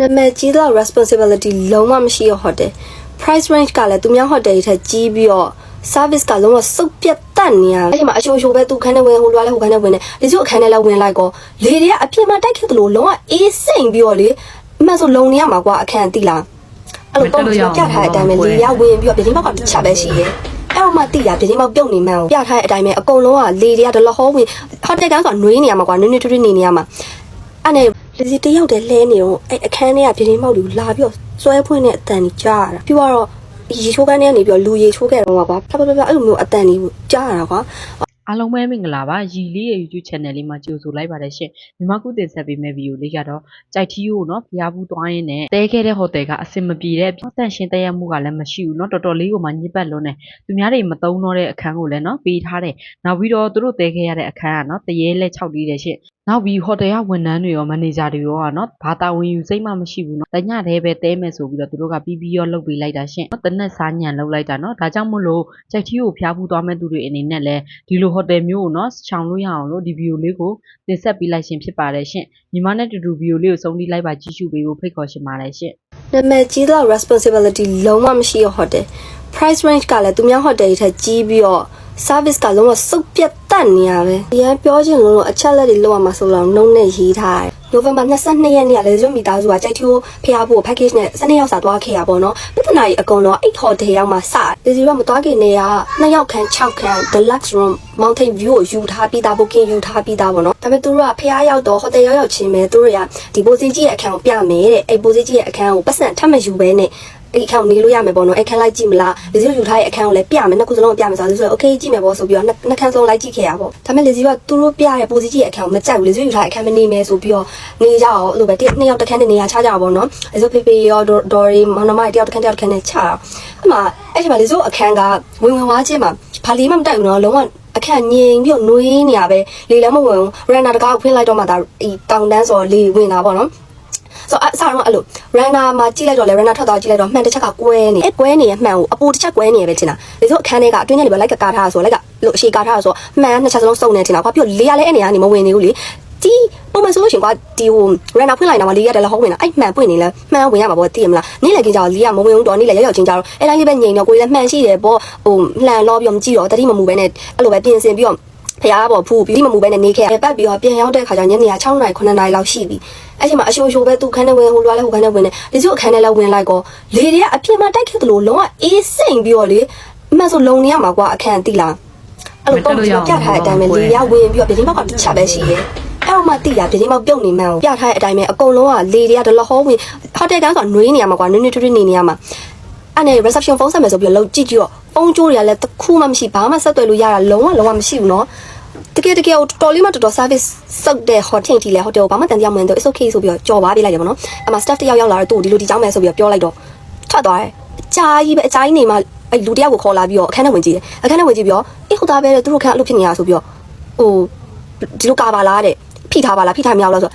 နာမည်ကြီးတော့ responsibility လုံးဝမရှိရ hotel price range ကလည်းသူများ hotel တွေထက်ကြီးပြီးတော့ service ကလုံးဝစုပ်ပြတ်တက်နေရအဲ့ဒီမှာအရှုံရှုံပဲသူခန်းထဲဝင်ဟိုလွားလဲဟိုခန်းထဲဝင်နေဒီစုအခန်းထဲလဲဝင်လိုက်ကောလေတွေကအပြစ်မတိုက်ခဲ့သလိုလုံးဝအေးစိမ့်ပြီးတော့လေအမှန်ဆိုလုံနေရမှာကွာအခန်းတိလားအဲ့လိုတော့ပြထားတဲ့အတိုင်းပဲလေရဝင်ပြီးတော့ပြင်ဘောက်ကတစ်ချက်ပဲရှိရဲအဲ့တော့မှတိတာပြင်ဘောက်ပြုတ်နေမှန်းကိုပြထားတဲ့အတိုင်းပဲအကုန်လုံးကလေတွေကဒလဟောဝင်ဟိုတယ်ကန်းဆိုတာနှွေးနေရမှာကွာနွေးနွေးထွေးထွေးနေနေရမှာအဲ့နဲ့ လူစီတယောက်တည်းလဲနေတော့အဲ့အခန်းထဲကပြတင်းပေါက်လူလာပြီးတော့စွဲဖွင့်တဲ့အတန်ကြီးကြားရတာပြီးတော့ရေချိုးကန်းထဲကနေပြီးတော့လူရေချိုးခဲ့တော့ကွာဖဖဖဖအဲ့လိုမျိုးအတန်ကြီးကြားရတာကွာအားလုံးပဲမင်္ဂလာပါရီလေးရဲ့ YouTube channel လေးမှာကြိုဆိုလိုက်ပါတယ်ရှင်မြမကုတင်ဆက်ပေးမယ့်ဗီဒီယိုလေးကတော့ကြိုက်ထီးကိုနော်ဖျားဘူးသွားရင်းနဲ့တဲခဲ့တဲ့ဟိုတယ်ကအဆင်မပြေတဲ့ပတ်သက်ရှင်တဲရမှုကလည်းမရှိဘူးနော်တော်တော်လေးကိုမှညစ်ပတ်လွန်းတယ်သူများတွေမသုံးတော့တဲ့အခန်းကိုလည်းနော်ပေးထားတယ်နောက်ပြီးတော့သူတို့တဲခဲ့ရတဲ့အခန်းကနော်တရေလက်၆လေးတဲ့ရှင် နောက်ပြီးဟိုတယ်ကဝန်ထမ်းတွေရောမန်နေဂျာတွေရောကနော်ဘာသာဝင်ယူစိတ်မှမရှိဘူးနော်တညတည်းပဲတဲမယ်ဆိုပြီးတော့သူတို့ကပြီးပြီးရောလုပ်ပေးလိုက်တာရှင့်နော်တနက်စားညံလုပ်လိုက်တာနော်ဒါကြောင့်မို့လို့ကြိုက်ထီးကိုဖျားဖူးသွားမဲ့သူတွေအနေနဲ့လည်းဒီလိုဟိုတယ်မျိုးကိုနော်ချောင်လို့ရအောင်လို့ဒီဗီဒီယိုလေးကိုတင်ဆက်ပေးလိုက်ရှင်ဖြစ်ပါတယ်ရှင့်ညီမနဲ့တူတူဗီဒီယိုလေးကိုဆုံးထိလိုက်ပါကြည့်ရှုပေးဖို့ဖိတ်ခေါ်ရှင်ပါတယ်ရှင့်နာမည်ကြီးလောက် responsibility လုံးဝမရှိရ hotel price range ကလည်းသူများ hotel တွေထက်ကြီးပြီးတော့ service ကလုံးဝစုပ်ပြတ်တက်နေရပဲ။ဒီကပြောချင်လို့အချက်လက်တွေလောက်ရမှာဆိုတော့နှုံးနဲ့ရေးထားတယ်။ November 22ရက်နေ့ကလည်းကျွတ်မိသားစုကကြိုက်ထီကိုဖျားဖို့ package နဲ့12ယောက်စာသွားခဲ့ရပါတော့။ပြဿနာကြီးအကုန်လုံးအိတ် hotel ရောက်မှစ။ဒီစီကမသွားခင်နေက2ယောက်ခန်း6ခန်း deluxe room mountain view ကိုယူထားပြီးသား booking ယူထားပြီးသားပေါ့နော်။ဒါပေမဲ့သူတို့ကဖျားရောက်တော့ hotel ရောက်ရောက်ချင်းပဲသူတို့ကဒီပိုစီကြီးရဲ့အခန်းကိုပြမယ်တဲ့။အဲ့ပိုစီကြီးရဲ့အခန်းကိုပတ်စံထပ်မယူဘဲနဲ့ အဲ့အခန်းကိုနေလို့ရမယ်ပေါ့နော်အဲ့ခန်းလိုက်ကြည့်မလားလေစီတို့ယူထားတဲ့အခန်းကိုလည်းပြမယ်နှစ်ခုစလုံးကိုပြမယ်ဆိုတော့လေစီတို့ okay ကြည့်မယ်ပေါ့ဆိုပြီးတော့နှစ်ခန်းစလုံးလိုက်ကြည့်ခဲ့ရပေါ့ဒါပေမဲ့လေစီတို့ကသူတို့ပြတဲ့ပိုစီကြီးရဲ့အခန်းကိုမကြိုက်ဘူးလေစီတို့ယူထားတဲ့အခန်းမနေမယ်ဆိုပြီးတော့နေကြအောင်အဲ့လိုပဲတစ်နှစ်ယောက်တစ်ခန်းနဲ့နေရာချကြအောင်ပေါ့နော်လေစီတို့ဖေဖေရောဒေါ်ရီမောင်နှမတစ်ယောက်တစ်ခန်းတစ်ယောက်တစ်ခန်းနဲ့ချတာအဲ့မှာအဲ့ချိန်မှာလေစီတို့အခန်းကဝင်ဝင်ဝါချင်းမှာဘာလေးမှမတိုက်ဘူးနော်လုံးဝအခက်ငြိမ်ပြီးတော့နှွေးနေရပဲလေလည်းမဝင်ဘူးရန်နာတကားကိုဖွင့်လိုက်တော့မှဒါတောင်တန်းဆိုလေဝင်တာပေါ့နော် ဆိုတော့အစားတော့အဲ့လို runner မှာကြည့်လိုက်တော့လေ runner ထွက်သွားကြည့်လိုက်တော့မှန်တစ်ချက်ကကွဲနေအဲ့ကွဲနေရမှန်ကိုအပူတစ်ချက်ကွဲနေရပဲထင်တာဒါဆိုအခန်းထဲကအတွင်းထဲနေပဲလိုက်ကကားထားဆိုလိုက်ကလို့အရှိကားထားဆိုမှန်နှစ်ချက်စလုံးစုံနေထင်တာကွာပြီးတော့လေရလဲအဲ့နေကနေမဝင်နေဘူးလေဒီပုံမှန်ဆိုလို့ရှိရင်ကွာဒီဟို runner ဖွင့်လိုက်တာမှလေရတယ်လည်းဟုတ်ဝင်တာအဲ့မှန်ပွင့်နေလဲမှန်ဝင်ရမှာပေါ့သိရမလားနေ့လည်ကင်းကြတော့လေရမဝင်ဘူးတော့နေ့လည်ရောက်ရောက်ချင်းကြတော့အဲ့တိုင်းလေးပဲငြိမ်တော့ကိုယ်လည်းမှန်ရှိတယ်ပေါ့ဟိုလှန်လောပြီးတော့မကြည့်တော့တတိမမူပဲနဲ့အဲ့လိုပဲပြင်ဆင်ပြီးတော့ဖျားပေါ်ဖူးပြီးမမူပဲနဲ့နေခဲ့ရပတ်ပြီးတော့ပြန်ရောက်တဲ့ခါကျညနေ6နာရီ9နာရီလောက်ရှိပြီ အဲ့ချိန်မှာအရှုံရှုံပဲသူခန်းထဲဝင်ဟိုလွားလဲဟိုခန်းထဲဝင်နေဒီစုအခန်းထဲလဲဝင်လိုက်ကောလေတွေကအပြစ်မတိုက်ခဲ့သလိုလုံးဝအေးစိမ့်ပြီးတော့လေအမှန်ဆိုလုံနေရမှာကွာအခန်းတိလားအဲ့လိုတော့ပြထားတဲ့အတိုင်းပဲလေရဝင်ပြီးတော့ပြင်ဘောက်ကတစ်ချက်ပဲရှိရဲအဲ့တော့မှတိတာပြင်ဘောက်ပြုတ်နေမှန်းကိုပြထားတဲ့အတိုင်းပဲအကုန်လုံးကလေတွေကဒလဟောဝင်ဟိုတယ်ကန်းဆိုတာနှွေးနေရမှာကွာနွေးနွေးထွေးထွေးနေနေရမှာအဲ့နဲ့ reception ဖုန်းဆက်မယ်ဆိုပြီးတော့လောက်ကြည့်ကြည့်တော့ဖုန်းကြိုးတွေကလည်းတစ်ခုမှမရှိဘာမှဆက်သွယ်လို့ရတာလုံးဝလုံးဝမရှိဘူးနော် တကယ်တကယ်တော်တော်လေးမှတော်တော် service စောက်တဲ့ hotel ထီလဲ hotel ကိုဘာမှတန်တရားမဝင်တော့ it's okay ဆိုပြီးတော့ကြော်ပါပေးလိုက်တယ်ပေါ့နော်အမ staff တယောက်ရောက်လာတော့သူ့ဒီလိုဒီကြောင်းမယ်ဆိုပြီးတော့ပြောလိုက်တော့ထွက်သွားတယ်အကြာကြီးပဲအကြာကြီးနေမှအဲ့လူတယောက်ကိုခေါ်လာပြီးတော့အခန်းထဲဝင်ကြည့်တယ်အခန်းထဲဝင်ကြည့်ပြီးတော့အေးဟုတ်သားပဲတဲ့သူတို့ခန်းအလုပ်ဖြစ်နေတာဆိုပြီးတော့ဟိုဒီလိုကာပါလားတဲ့ဖိထားပါလားဖိထားမရဘူးလားဆို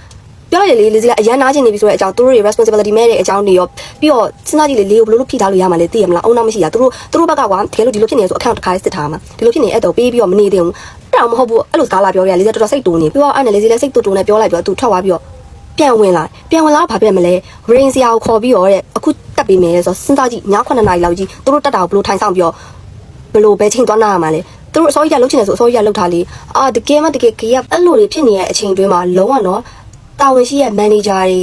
ပြောလိုက်တယ်လေလေစီကအရန်နာချင်းနေပြီဆိုတဲ့အကြောင်းသူတို့တွေ responsibility မဲ့တဲ့အကြောင်းတွေရောပြီးတော့စဉ်းစားကြည့်လေလေကိုဘယ်လိုလုပ်ဖိထားလို့ရမှာလဲသိရမလားအုံနောက်မရှိတာသူတို့သူတို့ဘက်ကကွာတကယ်လို့ဒီလိုဖြစ်နေဆိုအခန်းတစ်ခါစစ်ထားမှာဒီလိုဖြစ်နေအဲ့တော့ပေးပြီးတော့မနေသေးဘူး အဲ့တော့မဟုတ်ဘူးအဲ့လိုစကားလာပြောရလေတော်တော်စိတ်တူနေပြီးတော့အဲ့နဲ့လေစီလည်းစိတ်တူတူနဲ့ပြောလိုက်ပြီးတော့သူထွက်သွားပြီးတော့ပြန်ဝင်လာပြန်ဝင်လာဘာဖြစ်မလဲ rain စရာကိုခေါ်ပြီးတော့တဲ့အခုတက်ပေးမယ်ဆိုစဉ်းစားကြည့်ည9နာရီလောက်ကြီးသူတို့တက်တာကိုဘယ်လိုထိုင်ဆောင်ပြီးတော့ဘယ်လိုပဲချိန်သွားနာရမှာလဲသူတို့အစောကြီးကလှုပ်ချင်တယ်ဆိုအစောကြီးကလှုပ်ထားလေအာတကယ်မှတကယ်ကြီးကအဲ့လိုတွေဖြစ်နေတဲ့အချိန်တွင်းမှာလုံးဝတော့တာဝန်ရှိရဲ့ manager တွေ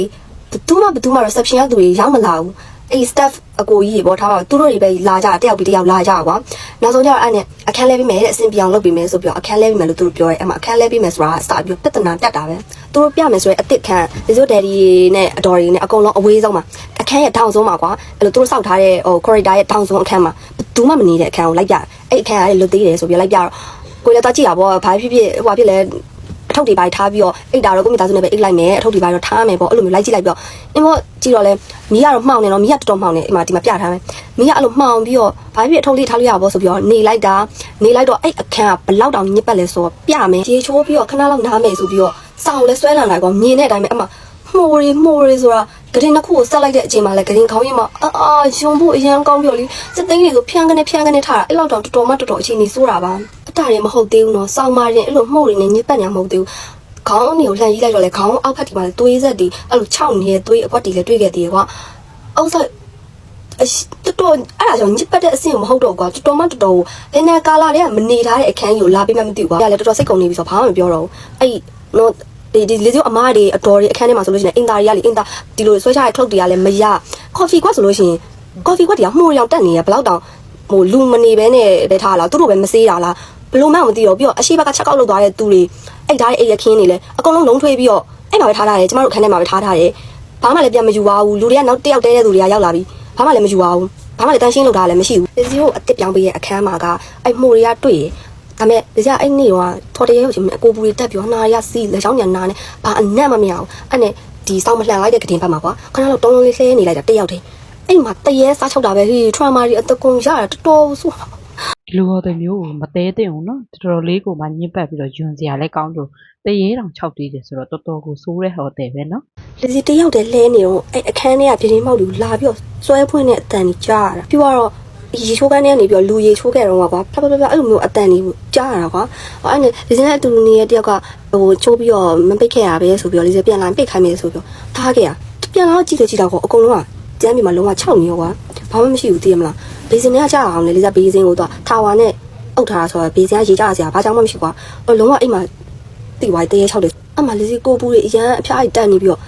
ဘသူမှဘသူမှ reception ရောက်သူတွေရောက်မလာဘူးအဲ့ staff အကိုကြီးတွေပေါ့ထားပါသူတို့တွေပဲလာကြတယောက်ပြီးတယောက်လာကြကွာနောက်ဆုံးကျတော့အဲ့နဲ့အခန်းလဲပြီးမယ်တဲ့အဆင်ပြေအောင်လုပ်ပြီးမယ်ဆိုပြီးတော့အခန်းလဲပြီးမယ်လို့သူတို့ပြောရဲအဲ့မှာအခန်းလဲပြီးမယ်ဆိုတာစပြီးပြဿနာတက်တာပဲသူတို့ပြမယ်ဆိုရင်အစ်စ်ခန်းဒီဆိုဒယ်ဒီနဲ့အတော်တွေနဲ့အကုန်လုံးအဝေးဆုံးမှာအခန်းရဲ့ထောင်ဆုံးမှာကွာအဲ့လိုသူတို့စောက်ထားတဲ့ဟို corridor ရဲ့ထောင်ဆုံးအခန်းမှာဘယ်သူမှမနေတဲ့အခန်းကိုလိုက်ပြအဲ့အခန်းကလည်းလွတ်သေးတယ်ဆိုပြီးလိုက်ပြတော့ကိုလည်းတော့ကြည့်ရပါဘောဘာဖြစ်ဖြစ်ဟိုဘာဖြစ်လဲ အထုပ်တွေပိုင်းထားပြီးတော့အိတ်တာတော့ကိုမိသားစုနဲ့ပဲအိတ်လိုက်မယ်အထုပ်တွေပိုင်းတော့ထားမယ်ပေါ့အဲ့လိုမျိုးလိုက်ကြည့်လိုက်ပြီးတော့အင်းမောကြည့်တော့လဲမီးကတော့မှောင်နေတော့မီးကတော်တော်မှောင်နေဒီမှာဒီမှာပြထားမယ်မီးကအဲ့လိုမှောင်ပြီးတော့ဘာဖြစ်ဖြစ်အထုပ်လေးထားလို့ရပါဘောဆိုပြီးတော့နေလိုက်တာနေလိုက်တော့အဲ့အခန်းကဘလောက်တောင်ညစ်ပတ်လဲဆိုတော့ပြမယ်ရေချိုးပြီးတော့ခဏလောက်နားမယ်ဆိုပြီးတော့စောင်းလဲဆွဲလန်လိုက်ကောမြင်တဲ့အတိုင်းပဲအမမှုရီမှုရီဆိုတာဂရင်တစ်ခုကိုဆက်လိုက်တဲ့အချိန်မှာလဲဂရင်ခေါင်းရင်းမှာအာအာရုံဖို့အရန်ကောင်းပြောလေစက်သိန်းတွေကိုဖျန်းကနေဖျန်းကနေထားတာအဲ့လောက်တော့တော်တော်မှတော်တော်အချိန်ကြီးစိုးတာပါအ တားတွေမဟုတ်သေးဘူးနော်စောင်းမရင်အဲ့လိုမှုရီနဲ့ညစ်ပတ်ညာမဟုတ်သေးဘူးခေါင်းနေကိုလှန်ကြီးလိုက်တော့လေခေါင်းအောက်ဖက်ဒီမှာသွေးဆက်ဒီအဲ့လိုခြောက်နေတဲ့သွေးအကွက်တီလည်းတွေ့ခဲ့သေးတယ်ကွာအောက်ဆက်အရှိတော်တော်အဲ့ဒါကြောင့်ညစ်ပတ်တဲ့အဆင့်ကိုမဟုတ်တော့ကွာတော်တော်မှတော်တော်နည်းနည်းကာလာတွေကမနေထားတဲ့အခန်းကြီးကိုလာပြီးမှမသိဘူးကွာအဲ့ဒါလည်းတော်တော်စိတ်ကုန်နေပြီဆိုတော့ဘာမှမပြောတော့ဘူးအဲ့နော်ဒီဒီလေကျအမားတွေအတော်တွေအခန်းထဲမှာဆိုလို့ရှိရင်အင်တာတွေကလေအင်တာဒီလိုဆွဲချတဲ့ခလုတ်တွေကလည်းမရကော်ဖီကွက်ဆိုလို့ရှိရင်ကော်ဖီကွက်တွေကမှုရောင်တက်နေရဘယ်လောက်တောင်ဟိုလူမနေဘဲနဲ့ပဲထားလားသူတို့ပဲမစေးတာလား ဘလို့မှမသိတော့ပြီးတော့အရှိဘက်ကချက်ကောက်လောက်သွားတဲ့သူတွေအဲ့ဒါအိတ်ရခင်းနေလဲအကုန်လုံးလုံးထွေးပြီးတော့အဲ့မှာပဲထားထားတယ်ကျမတို့အခန်းထဲမှာပဲထားထားတယ်ဘာမှလည်းပြန်မယူပါဘူးလူတွေကနောက်တစ်ယောက်တည်းတဲ့သူတွေကရောက်လာပြီဘာမှလည်းမယူပါဘူးဘာမှလည်းတန်းရှင်းလုပ်တာလည်းမရှိဘူးဒီစီကိုအစ်စ်ပြောင်းပေးရဲ့အခန်းမှာကအဲ့မှုတွေကတွေ့ရဒါမဲ့ဒီကအဲ့နေ့တော့ထော်တရဲကိုချင်းအကိုပူတွေတက်ပြီးနာရစီလက်ချောင်းညာနာနဲ့ဘာအနက်မမရဘူးအဲ့နဲ့ဒီစောင်းမလှန်လိုက်တဲ့ကတင်ဖတ်မှာကွာခဏလောက်တုံးလုံးလေးလှဲနေလိုက်တာတစ်ယောက်တည်းအဲ့မှာတရဲစားချုပ်တာပဲဟေး trauma တွေအတကုံရတာတော်တော်ဆိုး ဒီလိုဟောတဲ့မျိုးကိုမသေးတဲ့အောင်နော်တော်တော်လေးကိုမှညှစ်ပတ်ပြီးတော့ယွန်စရာလည်းကောင်းလို့တရေတောင်6တီးတယ်ဆိုတော့တော်တော်ကိုစိုးတဲ့ဟောတဲ့ပဲနော်လူစီတယောက်တည်းလဲနေတော့အဲ့အခန်းထဲကပြင်းပြင်းမောက်လူလာပြီးတော့စွဲဖွင့်တဲ့အတန်ကြီးကြားရတာပြီးတော့ရေချိုးကန်းထဲကနေပြီးတော့လူရေချိုးခဲ့တော့ကွာဖဖဖဖအဲ့လိုမျိုးအတန်ကြီးကြားရတာကွာအဲ့နဲ့ဒီစင်းတဲ့အတူတူနေတဲ့တယောက်ကဟိုချိုးပြီးတော့မပိတ်ခဲ့ရပဲဆိုပြီးတော့လေးစပြန်လာပိတ်ခိုင်းမယ်ဆိုပြီးတော့ထားခဲ့ရပြန်လာကြည့်လို့ကြည့်တော့ကောအကုန်လုံးကကျမ်းပြည်မှာလုံးဝ6နေရောကွာဘာမှမရှိဘူးသိရမလား ဘေးစင်ကကြားအောင်လေလေးစဘေးစင်ကိုတော့ထာဝါနဲ့အုပ်ထားတာဆိုတော့ဘေးစင်ကရေကြရစရာဘာကြောင့်မှမရှိကွာအဲ့လုံးဝအိမ်မှာတိဝိုင်းတရေ6တယ်အမှလေးစီကိုပူတွေအရန်အဖျားကြီးတက်နေပြီးတော့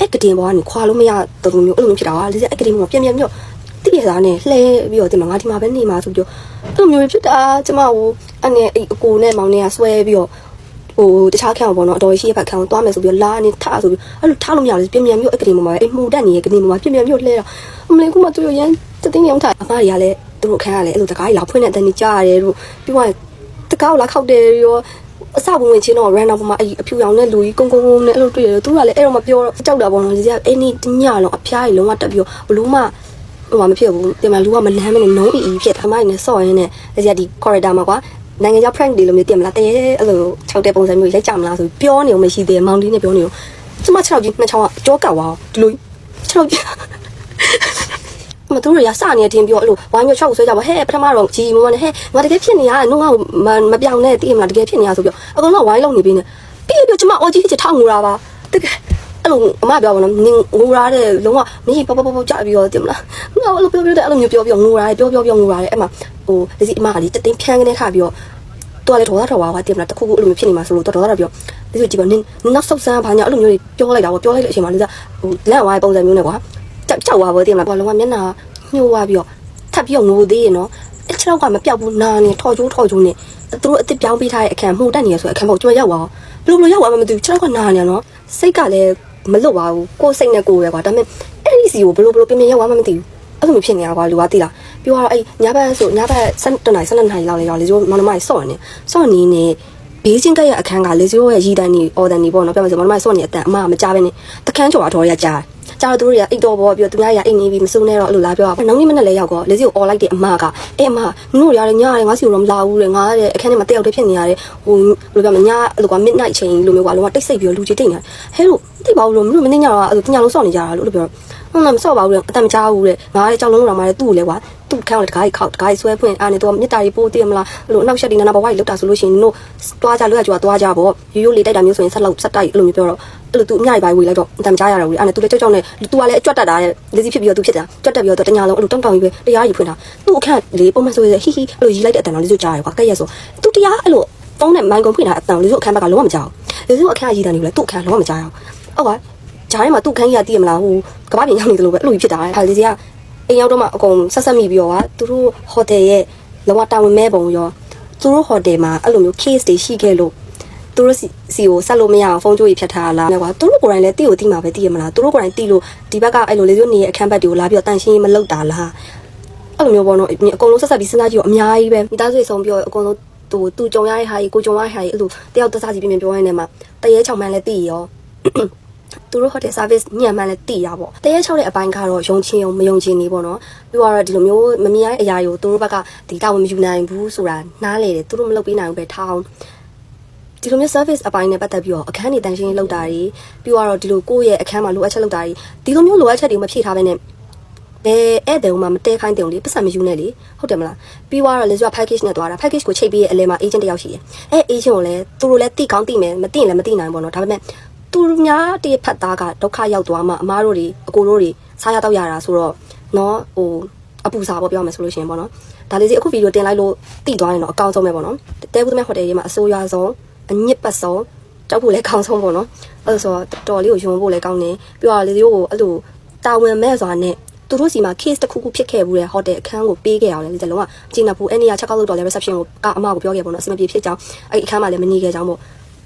အဲ့ကတင်ဘောကနေခွာလို့မရတော်တော်မျိုးအဲ့လိုမျိုးဖြစ်တာဟာလေးစအဲ့ကတင်ဘောပြန်ပြန်ပြီးတော့တိရစားနဲ့လှဲပြီးတော့ဒီမှာငါဒီမှာပဲနေမှာဆိုပြီးတော့အဲ့လိုမျိုးဖြစ်တာကျမဟိုအဲ့နဲ့အဲ့အကိုနဲ့မောင်နဲ့ကဆွဲပြီးတော့ဟိုတခြားခန့်ပေါ့နော်အတော်ရှိရဘက်ခန့်ကိုသွားမယ်ဆိုပြီးတော့လာနေထားဆိုပြီးအဲ့လိုထားလို့မရဘူးပြန်ပြန်ပြီးအဲ့ကတင်ဘောမှာအဲ့မှုတက်နေတဲ့ကတင်ဘောမှာပြန်ပြန်ပြီးတော့လှဲတော့အမလေးကမှသူရရန် တသိန်းရောင်းထားအမတွေကလည်းသူတို့ခန့်ကလည်းအဲ့လိုတကားကြီးလာဖွင့်တဲ့အတန်းကြီးကြားရတယ်တို့ပြီးတော့တကားကိုလာခောက်တယ်ရောအစပုံဝင်ချင်းတော့ random ပေါ်မှာအဲ့အဖြူရောင်နဲ့လူကြီးကုန်းကုန်းကုန်းနဲ့အဲ့လိုတွေ့ရတယ်သူကလည်းအဲ့တော့မပြောတော့ကြောက်တာပေါ့နော်ဒီကအဲ့นี่ညလုံးအဖျားကြီးလုံးဝတက်ပြီးတော့ဘလို့မှဟိုမဖြစ်ဘူးဒီမှာလူကမလန်းမနေနုံးအီအီဖြစ်အမိုင်းနဲ့ဆော့ရင်းနဲ့ဒီကဒီ corridor မှာကွာနိုင်ငံခြား prank တွေလိုမျိုးတင်မလားတရေအဲ့လိုခြောက်တဲ့ပုံစံမျိုးရိုက်ကြမလားဆိုပြောနေအောင်မရှိသေးမောင်လေးနဲ့ပြောနေအောင်ကျမခြေထောက်ကြီးနှစ်ချောင်းကကြောကောက်သွားဒီလိုခြေထောက်ကြီး မတို့ရစနေတင်ပြောအဲ့လိုဝိုင်းမျိုးချောက်ဆွဲကြပါဟဲ့ပထမတော့ကြီးမမနဲ့ဟဲ့ငါတကယ်ဖြစ်နေရနှုံးကမပြောင်းနဲ့တည်မလားတကယ်ဖြစ်နေရဆိုပြောအကုန်လုံးဝိုင်းလုံးနေပြီနဲ့ပြီးပြီးကျမအော်ကြီးချထောက်ငူတာပါတကယ်အဲ့လိုအမပြောပါတော့နင်ငူရတဲ့လုံးဝမင်းပပပပကြပြီးတော့တင်မလားငါအဲ့လိုပြောပြောတဲ့အဲ့လိုမျိုးပြောပြောငူရတယ်ပြောပြောပြောငူရတယ်အဲ့မှာဟိုဒီစီအမကလေတသိန်းဖြန်းကနေခါပြီးတော့တော်လည်းထောတာထောပါတင်မလားတခုခုအဲ့လိုမျိုးဖြစ်နေမှာဆိုလို့တော်တော်တာပြောဒီလိုကြည့်ပါနင်နောက်ဆောက်ဆန်းဘာညာအဲ့လိုမျိုးပြောလိုက်တာပေါ့ပြောလိုက်တဲ့အချိန်မှာလေဟိုလက်ဝိုင်းပုံစံမျိုးနဲ့ကွာ ကြောက်ကြောက်သွားပါတင်မလားဘာလုံးဝမျက်နှာညှိုးသွားပြီးတော့ထပ်ပြီးတော့ငိုသေးရနော်အဲ့ခြေောက်ကမပြောက်ဘူးနာနေထော်ချိုးထော်ချိုးနေသူတို့အစ်စ်ပြောင်းပေးထားတဲ့အခန်းမှုတက်နေရဆိုအခန်းပေါ့ကျွန်တော်ရောက်သွားဘလို့ဘလို့ရောက်သွားမှမသိဘူးခြေောက်ကနာနေနော်စိတ်ကလည်းမလွတ်ပါဘူးကိုယ်စိတ်နဲ့ကိုယ်ပဲကွာဒါပေမဲ့အဲ့ဒီစီကိုဘလို့ဘလို့ပြင်းပြင်းရောက်သွားမှမသိဘူးအဲ့လိုမျိုးဖြစ်နေတာကွာလူကသိလားပြီးတော့အဲ့ညဘက်ဆိုညဘက်7နာရီ7နာရီလောက်လေရောက်လေကျိုးမောင်နှမကြီးစော့နေစော့နေနေဘေးချင်းကရဲ့အခန်းကလေကျိုးရဲ့ရီတန်နေအော်တန်နေပေါ့နော်ပြောမှဆိုမောင်နှမကြီးစော့နေအတန်အမကမကြားပဲနေတခန်းကျော်အတော်ရကြား ကြားတော့သူတို့တွေကအိတ်တော်ပေါ်ပြီးတော့သူများရအိတ်နေပြီးမစိုးနဲ့တော့အဲ့လိုလာပြောတာနောက်နေ့မနေ့လဲရောက်တော့လေစီကိုអော်လိုက်တဲ့အမကအဲ့အမနင်တို့ရတယ်ညရတယ်ငါစီကိုတော့မလာဘူးလေငါတဲ့အခန်းထဲမှာတယောက်တည်းဖြစ်နေရတယ်ဟိုဘယ်လိုပြောမလဲညအဲ့လိုက midnight ချိန်လိုမျိုးကွာလုံးဝတိတ်ဆိတ်ပြီးတော့လူကြီးတိတ်နေတယ်ဟဲလို့သိပါဘူးလို့မင်းတို့မင်းညတော့အဲ့လိုညလုံးစောင့်နေကြတာလို့ပြောဟုတ်လားမစော့ပါဘူးလေအတမချဘူးလေငါတဲ့ကြောက်လုံးလုံးတော့မှလည်းသူ့ကိုလေကွာ သူ့ခန်းကိုတကားကြီးခောက်တကားကြီးဆွဲဖွင့်အားနေတော့မြစ်တာကြီးပိုးတည်မလားအဲ့လိုအနောက်ရှက်ဒီနာနာဘဝကြီးလောက်တာဆိုလို့ရှိရင်တို့တွားကြလွတ်ကြွားတွားကြပေါ့ရိုးရိုးလေးတိုက်တာမျိုးဆိုရင်ဆက်လောက်ဆက်တိုက်အဲ့လိုမျိုးပြောတော့အဲ့လိုသူအများကြီးပါဝေးလိုက်တော့အတမချရတာဘူးလေအဲ့နဲ့သူလည်းကြောက်ကြောက်နဲ့သူကလည်းအကြွတ်တက်တာလေလေးစီဖြစ်ပြီးတော့သူဖြစ်တာကြွတ်တက်ပြီးတော့တညာလုံးအဲ့လိုတောင်းတောင်းကြီးပဲတရားကြီးဖွင့်တာသူ့အခန်းလေးပုံမှန်ဆိုရင်ဟီဟီအဲ့လိုရီလိုက်တဲ့အတန်တော်လေးဆိုကြားရကွာကက်ရက်ဆိုသူတရားအဲ့လိုဖုန်းနဲ့မိုင်ကုန်ဖွင့်တာအတန်လေးဆိုအခန်းဘက်ကလုံးဝမကြောက်ဘူးလေးဆိုအခန်းရီတန်နေလေသူ့အခန်းလုံးဝမကြောက်အောင်ဟုတ်ပါဂျားထဲမှာသူ့ခန်းကြီးကတည်မလားဟိုကမ္ဘာပြင်ရောက်နေတယ်လို့ပဲအဲ့လိုဖြစ်တာအဲ့လေးစီက အိမ်ရောက်တော့မှအကုန်ဆက်ဆက်မိပြီးတော့ကသူတို့ဟိုတယ်ရဲ့လောကတာဝန်မဲပုံရောသူတို့ဟိုတယ်မှာအဲ့လိုမျိုး case တွေရှိခဲ့လို့သူတို့စီစီကိုဆက်လို့မရအောင်ဖုန်းကြိုးကြီးဖြတ်ထားလားကွာသူတို့ကိုယ်တိုင်လည်းတီးကိုတီးမှာပဲတီးရမလားသူတို့ကိုယ်တိုင်တီးလို့ဒီဘက်ကအဲ့လိုလေးစိုးနေရဲ့အခန်းဘက်တွေကိုလာပြီးတော့တန်ရှင်းမလုပ်တာလားအဲ့လိုမျိုးပေါ့နော်အကုန်လုံးဆက်ဆက်ပြီးစဉ်းစားကြည့်တော့အများကြီးပဲမိသားစုဆုံးပြီးတော့အကုန်လုံးသူသူကြုံရတဲ့ဟာကြီးကိုကြုံရတဲ့ဟာကြီးအဲ့လိုတယောက်တစ်စားစီပြင်ပြင်ပြောရနေမှာတရေချောင်မှန်းလည်းတီးရော သူတို့ hotel service ညံမှန်းလည်းတည်ရပါတရက်ချောက်တဲ့အပိုင်းကတော့ယုံချင်းယုံမယုံချင်းနေပေါ့နော်ပြီးတော့ဒီလိုမျိုးမမြင်ရတဲ့အရာတွေကိုသူတို့ဘက်ကဒီတာဝန်မယူနိုင်ဘူးဆိုတာနားလေတယ်သူတို့မလုပ်ပေးနိုင်ဘူးပဲထားအောင်ဒီလိုမျိုး service အပိုင်းနဲ့ပတ်သက်ပြီးတော့အခန်းတွေတန်ရှင်းလောက်တာတွေပြီးတော့ဒီလိုကိုယ့်ရဲ့အခန်းမှာလိုအပ်ချက်လောက်တာတွေဒီလိုမျိုးလိုအပ်ချက်တွေမဖြည့်ထားဘဲနဲ့ဘယ်ဘယ်ဧည့်သည်မှမတဲခိုင်းတယ်လေပတ်စံမယူနဲ့လေဟုတ်တယ်မလားပြီးသွားတော့လေဆို package နဲ့သွားတာ package ကိုချိတ်ပြီးရဲ့အလဲမှာ agent တယောက်ရှိတယ်အဲ agent ကိုလည်းသူတို့လည်းတိကောင်းတိမယ်မတိရင်လည်းမတိနိုင်ဘူးပေါ့နော်ဒါပေမဲ့ သူများတည်းဖတ်သားကဒုက္ခရောက်သွားမှအမားတို့တွေအကိုတို့တွေစားရတော့ရတာဆိုတော့နော်ဟိုအပူစာပေါ့ပြောမယ်ဆိုလို့ရှိရင်ပေါ့နော်ဒါလေးစီအခုဗီဒီယိုတင်လိုက်လို့တိသွားရင်တော့အကောင်းဆုံးပဲပေါ့နော်တဲဘူးသမက်ဟိုတယ်ရေးမှာအစိုးရဆုံးအညစ်ပတ်ဆုံးတောက်ဖို့လည်းကောင်းဆုံးပေါ့နော်အဲ့လိုဆိုတော့တော်တော်လေးကိုယုံဖို့လည်းကောင်းတယ်ပြီးတော့လေဒီကိုအဲ့လိုတာဝန်မဲ့စွာနဲ့သူတို့စီမှာ case တစ်ခုခုဖြစ်ခဲ့ဘူးတဲ့ဟိုတယ်အခန်းကိုပေးခဲ့အောင်လေဒီလုံးကကျင်းနဘူးအဲ့နေရာချက်ကောက်လို့တော့လေ reception ကိုကအမကိုပြောခဲ့ပေါ့နော်အဆင်မပြေဖြစ်ကြောင်းအဲ့အခန်းမှာလည်းမနေခဲ့ကြောင်းပေါ့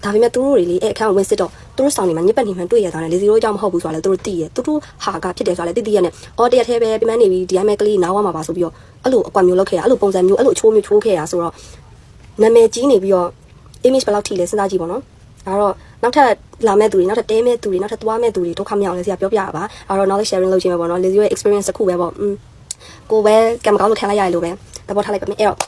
ဒါပေမဲ့သူတို့တွေလေအဲ့အခန်းကိုဝင်စစ်တော့သူတို့ဆောင်နေမှာညစ်ပတ်နေမှန်တွေ့ရတာလေလေစီတို့ကြောင့်မဟုတ်ဘူးဆိုတာလေသူတို့သိရသူတို့ဟာကဖြစ်တယ်ဆိုတာလေသိသိရနဲ့အော်တရက်သေးပဲပြမနေပြီးဒီအမဲကလေးနားဝမှာပါဆိုပြီးတော့အဲ့လိုအကွက်မျိုးလောက်ခဲ့ရအဲ့လိုပုံစံမျိုးအဲ့လိုအချိုးမျိုးချိုးခဲ့ရဆိုတော့နာမည်ကြီးနေပြီးတော့ image ဘယ်လောက်ထိလဲစဉ်းစားကြည့်ပေါ့နော်ဒါတော့နောက်ထပ်လာမဲ့သူတွေနောက်ထပ်တဲမဲ့သူတွေနောက်ထပ်သွားမဲ့သူတွေဒုက္ခမရောက်လဲဆရာပြောပြရပါအဲ့တော့ knowledge sharing လုပ်ခြင်းပဲပေါ့နော်လေစီရဲ့ experience တစ်ခုပဲပေါ့อืมကိုပဲကံမကောင်းလို့ခံလိုက်ရတယ်လို့ပဲသဘောထားလိုက်ပါမယ်အဲ့တော့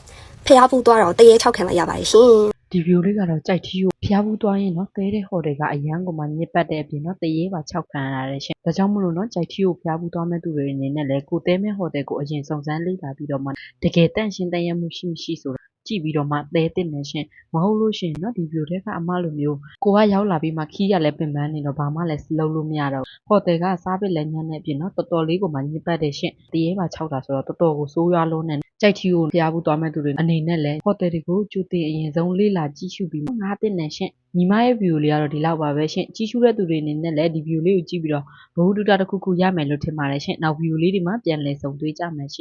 ဖျားဖူးသွားတော့တရေ6ခံလိုက်ရပါတယ်ရှင် ဒီဗီဒီယိုလေးကတော့ကြိုက်ထီကိုဖျားဘူးသွားရင်နော်တဲတဲ့ဟိုတယ်ကအရန်ကိုမှညစ်ပတ်တဲ့အပြင်နော်တရေပါ6ခံရတာရှင်ဒါကြောင့်မလို့နော်ကြိုက်ထီကိုဖျားဘူးသွားမဲ့သူတွေအနေနဲ့လည်းကိုတဲမဲ့ဟိုတယ်ကိုအရင်စုံစမ်းလေ့လာပြီးတော့မှတကယ်တန့်ရှင်းတန်ရမှုရှိမရှိဆိုတော့ကြည့်ပြီးတော့မှတဲတင်နေရှင်မဟုတ်လို့ရှိရင်နော်ဒီဗီဒီယိုထဲကအမလိုမျိုးကိုကရောက်လာပြီးမှခီးရလဲပင်ပန်းနေတော့ဘာမှလည်းလုပ်လို့မရတော့ဟိုတယ်ကစားပစ်လည်းညံ့နေအပြင်နော်တော်တော်လေးကိုမှညစ်ပတ်တဲ့ရှင်တရေပါ6တာဆိုတော့တော်တော်ကိုစိုးရွားလုံးနေ ကြိုက်ထီကိုဖျားဘူးသွားမဲ့သူတွေအနေနဲ့လည်းဟိုတယ်တွေကိုကြိုတင်အရင်ဆုံးလေ့လာကြည့်ရှုပြီးငါးတင်နေရှင်ညီမရဲ့ဗီဒီယိုလေးကတော့ဒီလောက်ပါပဲရှင်ကြည့်ရှုတဲ့သူတွေအနေနဲ့လည်းဒီဗီဒီယိုလေးကိုကြည့်ပြီးတော့ဘဝတူတာတစ်ခုခုရမယ်လို့ထင်ပါတယ်ရှင်နောက်ဗီဒီယိုလေးဒီမှာပြန်လည်ဆုံတွေ့ကြမယ်ရှင်